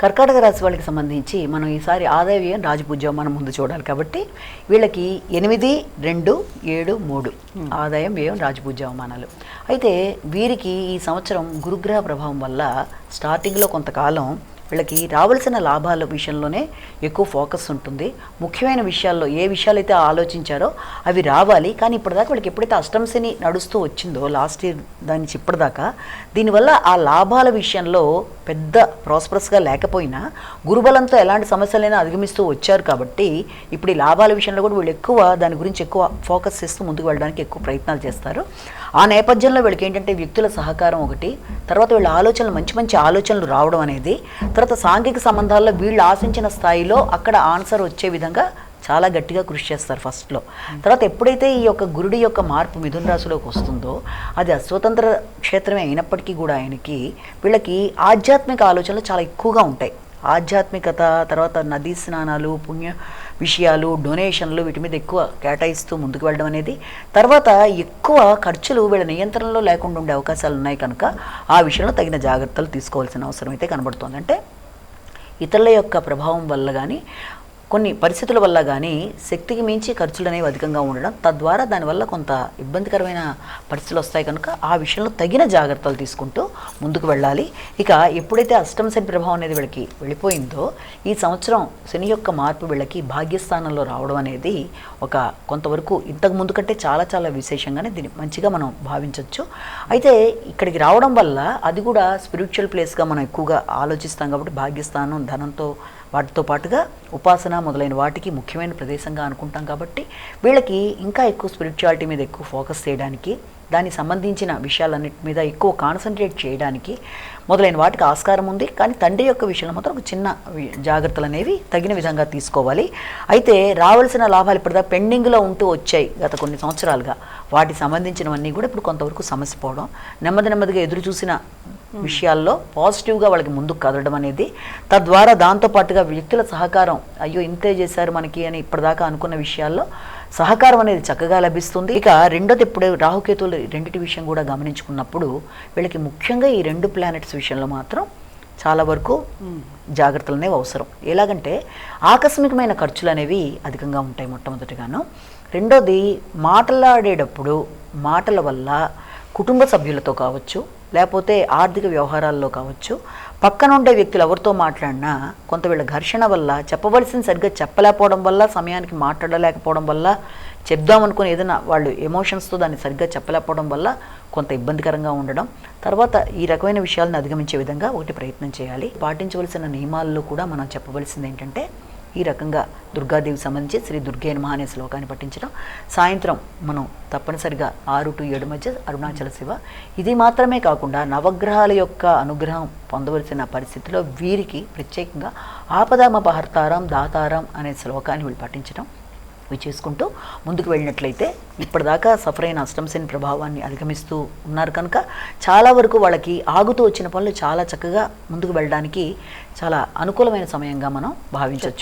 కర్కాటక రాశి వాళ్ళకి సంబంధించి మనం ఈసారి ఆదాయ వ్యయం రాజపూజ్యం మనం ముందు చూడాలి కాబట్టి వీళ్ళకి ఎనిమిది రెండు ఏడు మూడు ఆదాయం వ్యయం రాజపూజ్య అవమానాలు అయితే వీరికి ఈ సంవత్సరం గురుగ్రహ ప్రభావం వల్ల స్టార్టింగ్లో కొంతకాలం వీళ్ళకి రావాల్సిన లాభాల విషయంలోనే ఎక్కువ ఫోకస్ ఉంటుంది. ముఖ్యమైన విషయాల్లో ఏ విషయాలైతే ఆలోచించారో అవి రావాలి. కానీ ఇప్పటిదాకా వీళ్ళకి ఎప్పుడైతే అష్టంశని నడుస్తూ వచ్చిందో లాస్ట్ ఇయర్ దాని నుంచి ఇప్పటిదాకా దీనివల్ల ఆ లాభాల విషయంలో పెద్ద ప్రాస్పరస్గా లేకపోయినా గురుబలంతో ఎలాంటి సమస్యలైనా అధిగమిస్తూ వచ్చారు కాబట్టి ఇప్పుడు ఈ లాభాల విషయంలో కూడా వీళ్ళు ఎక్కువ దాని గురించి ఎక్కువ ఫోకస్ చేస్తూ ముందుకు వెళ్ళడానికి ఎక్కువ ప్రయత్నాలు చేస్తారు. ఆ నేపథ్యంలో వీళ్ళకి ఏంటంటే వ్యక్తుల సహకారం ఒకటి తర్వాత వీళ్ళ ఆలోచనలు మంచి మంచి ఆలోచనలు రావడం అనేది తర్వాత సాంఘిక సంబంధాల్లో వీళ్ళు ఆశించిన స్థాయిలో అక్కడ ఆన్సర్ వచ్చే విధంగా చాలా గట్టిగా కృషి చేస్తారు ఫస్ట్లో. తర్వాత ఎప్పుడైతే ఈ యొక్క గురుడి యొక్క మార్పు మిథున రాశిలోకి వస్తుందో అది అస్వతంత్ర క్షేత్రమే అయినప్పటికీ కూడా ఆయనకి వీళ్ళకి ఆధ్యాత్మిక ఆలోచనలు చాలా ఎక్కువగా ఉంటాయి. ఆధ్యాత్మికత తర్వాత నదీ స్నానాలు పుణ్య విషయాలు డొనేషన్లు వీటి మీద ఎక్కువ కేటాయిస్తూ ముందుకు వెళ్ళడం అనేది. తర్వాత ఎక్కువ ఖర్చులు వీళ్ళ నియంత్రణలో లేకుండా ఉండే అవకాశాలు ఉన్నాయి కనుక ఆ విషయంలో తగిన జాగ్రత్తలు తీసుకోవాల్సిన అవసరం అయితే కనబడుతోంది. అంటే ఇతరుల యొక్క ప్రభావం వల్ల కానీ కొన్ని పరిస్థితుల వల్ల కానీ శక్తికి మించి ఖర్చులు అనేవి అధికంగా ఉండడం తద్వారా దానివల్ల కొంత ఇబ్బందికరమైన పరిస్థితులు వస్తాయి కనుక ఆ విషయంలో తగిన జాగ్రత్తలు తీసుకుంటూ ముందుకు వెళ్ళాలి. ఇక ఎప్పుడైతే అష్టమ శని ప్రభావం అనేది వీళ్ళకి వెళ్ళిపోయిందో ఈ సంవత్సరం శని యొక్క మార్పు వీళ్ళకి భాగ్యస్థానంలో రావడం అనేది ఒక కొంతవరకు ఇంతకు ముందు కంటే చాలా చాలా విశేషంగానే దీన్ని మంచిగా మనం భావించవచ్చు అయితే ఇక్కడికి రావడం వల్ల అది కూడా స్పిరిచువల్ ప్లేస్గా మనం ఎక్కువగా ఆలోచిస్తాం కాబట్టి భాగ్యస్థానం ధనంతో వాటితో పాటుగా ఉపాసన మొదలైన వాటికి ముఖ్యమైన ప్రదేశంగా అనుకుంటాం కాబట్టి వీళ్ళకి ఇంకా ఎక్కువ స్పిరిచువాలిటీ మీద ఎక్కువ ఫోకస్ చేయడానికి దానికి సంబంధించిన విషయాలన్నిటి మీద ఎక్కువ కాన్సన్ట్రేట్ చేయడానికి మొదలైన వాటికి ఆస్కారం ఉంది. కానీ తండ్రి యొక్క విషయంలో మాత్రం ఒక చిన్న జాగ్రత్తలు అనేవి తగిన విధంగా తీసుకోవాలి. అయితే రావాల్సిన లాభాలు ఇప్పుడు పెండింగ్లో ఉంటూ వచ్చాయి గత కొన్ని సంవత్సరాలుగా. వాటికి సంబంధించినవన్నీ కూడా ఇప్పుడు కొంతవరకు సమస్య పోవడం నెమ్మది నెమ్మదిగా ఎదురు చూసిన విషయాల్లో పాజిటివ్గా వాళ్ళకి ముందుకు కదలడం అనేది తద్వారా దాంతోపాటుగా వ్యక్తుల సహకారం అయ్యో ఇంతే చేశారు మనకి అని ఇప్పటిదాకా అనుకున్న విషయాల్లో సహకారం అనేది చక్కగా లభిస్తుంది. ఇక రెండోది ఇప్పుడు రాహుకేతువులు రెండిటి విషయం కూడా గమనించుకున్నప్పుడు వీళ్ళకి ముఖ్యంగా ఈ రెండు ప్లానెట్స్ విషయంలో మాత్రం చాలా వరకు జాగ్రత్తలు అనేవి అవసరం. ఎలాగంటే ఆకస్మికమైన ఖర్చులు అనేవి అధికంగా ఉంటాయి మొట్టమొదటిగాను. రెండోది మాట్లాడేటప్పుడు మాటల వల్ల కుటుంబ సభ్యులతో కావచ్చు లేకపోతే ఆర్థిక వ్యవహారాల్లో కావచ్చు పక్కన ఉండే వ్యక్తులు ఎవరితో మాట్లాడినా కొంత వీళ్ళ ఘర్షణ వల్ల చెప్పవలసింది సరిగ్గా చెప్పలేకపోవడం వల్ల సమయానికి మాట్లాడలేకపోవడం వల్ల చెప్దామనుకుని ఏదైనా వాళ్ళు ఎమోషన్స్తో దాన్ని సరిగ్గా చెప్పలేకపోవడం వల్ల కొంత ఇబ్బందికరంగా ఉండడం. తర్వాత ఈ రకమైన విషయాలను అధిగమించే విధంగా ఒకటి ప్రయత్నం చేయాలి. పాటించవలసిన నియమాల్లో కూడా మనం చెప్పవలసింది ఏంటంటే ఈ రకంగా దుర్గాదేవి సంబంధించి శ్రీ దుర్గే నమ అనే శ్లోకాన్ని పఠించడం. సాయంత్రం మనం తప్పనిసరిగా ఆరు టు ఏడు మధ్య అరుణాచల శివ. ఇది మాత్రమే కాకుండా నవగ్రహాల యొక్క అనుగ్రహం పొందవలసిన పరిస్థితిలో వీరికి ప్రత్యేకంగా ఆపదామపహర్తారం దాతారం అనే శ్లోకాన్ని వీళ్ళు పఠించడం. ఇవి చేసుకుంటూ ముందుకు వెళ్ళినట్లయితే ఇప్పటిదాకా సఫర్ అయిన అష్టంశని ప్రభావాన్ని అధిగమిస్తూ ఉన్నారు కనుక చాలా వరకు వాళ్ళకి ఆగుతూ వచ్చిన పనులు చాలా చక్కగా ముందుకు వెళ్ళడానికి చాలా అనుకూలమైన సమయంగా మనం భావించవచ్చు.